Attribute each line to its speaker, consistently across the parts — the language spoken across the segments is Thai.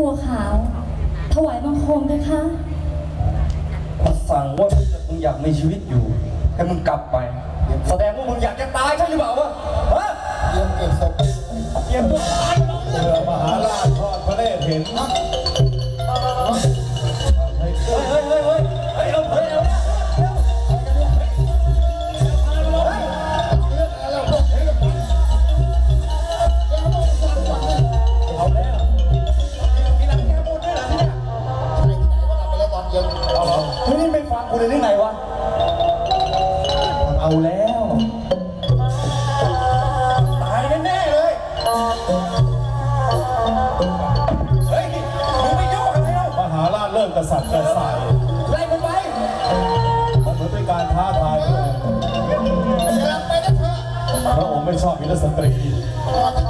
Speaker 1: บัวขาว ถวายบังคมนะคะ
Speaker 2: มาสั่งว่าถ้าเกิดมึงอยากมีชีวิตอยู่ ให้มึงกลับไป แสดงว่ามึงอยากจะตายใช่หรือเปล่าวะฮะ
Speaker 3: เตรียมเก็บศพ
Speaker 2: เตรียมตัวตายแล้ว
Speaker 4: เรือมหาราชทอดพระเนตรเห็น
Speaker 2: เอาแล้ว
Speaker 3: ตา
Speaker 2: ยแน่ๆเลย เฮ้ยมึงไม่ยุ่งอะไรเล่าม
Speaker 4: หาราชเริ่มกระสับกระส่าย
Speaker 2: ไล่มันไป
Speaker 4: มันเหมือนเป็นการท้าทายพระองค์
Speaker 3: กลับไปนะเถอะ
Speaker 4: พระองค์ไม่ชอบวิรสตรี
Speaker 3: ก่อนจะไม่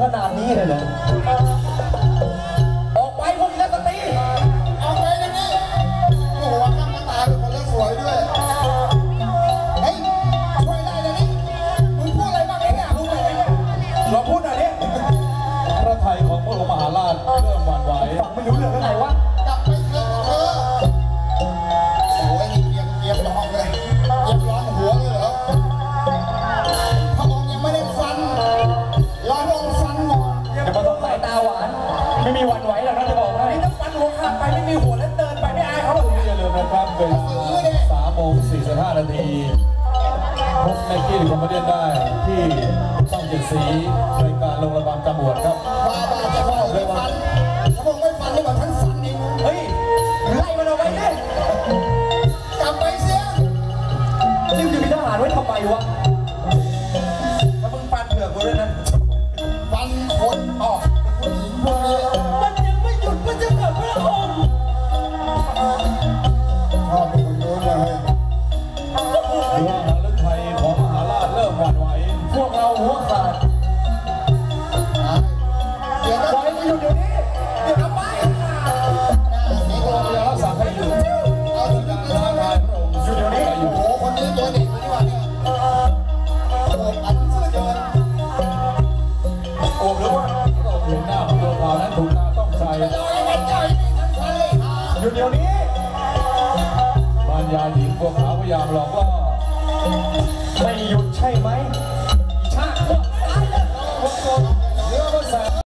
Speaker 2: ขนาดนี้เลยเหรอ ไม่
Speaker 3: มีห
Speaker 2: วันไห
Speaker 3: วห
Speaker 4: รอ
Speaker 3: กนะ
Speaker 2: จะบอกให้นี่ถ้าฟันหัวขาดไปไม่มีหัวแล้วเดินไปไม่อายเขาหรอก
Speaker 4: อย่าลืมนะครับเวลา3โมง45นาทีพบแม็กกี้หรือคอมเมดี้ได้ที่ช่องเจ็ดสีในการลงระบำจำบวดครับ
Speaker 3: ฟาบาจะพระองค์ไม่ฟันพระองค์ไม่ฟันนี่ก่อนท่านฟันเอง
Speaker 2: เฮ้ยไล่มันเอาไว้ดิ
Speaker 3: กลับไปเสีย
Speaker 2: นี่มึงจะมีทหารไว้ทำไมวะ
Speaker 3: เลยค่ะ
Speaker 2: อยู่เดี๋ยวนี้
Speaker 4: มารยาหญิงพวกเขาพยายามหลอกล่อ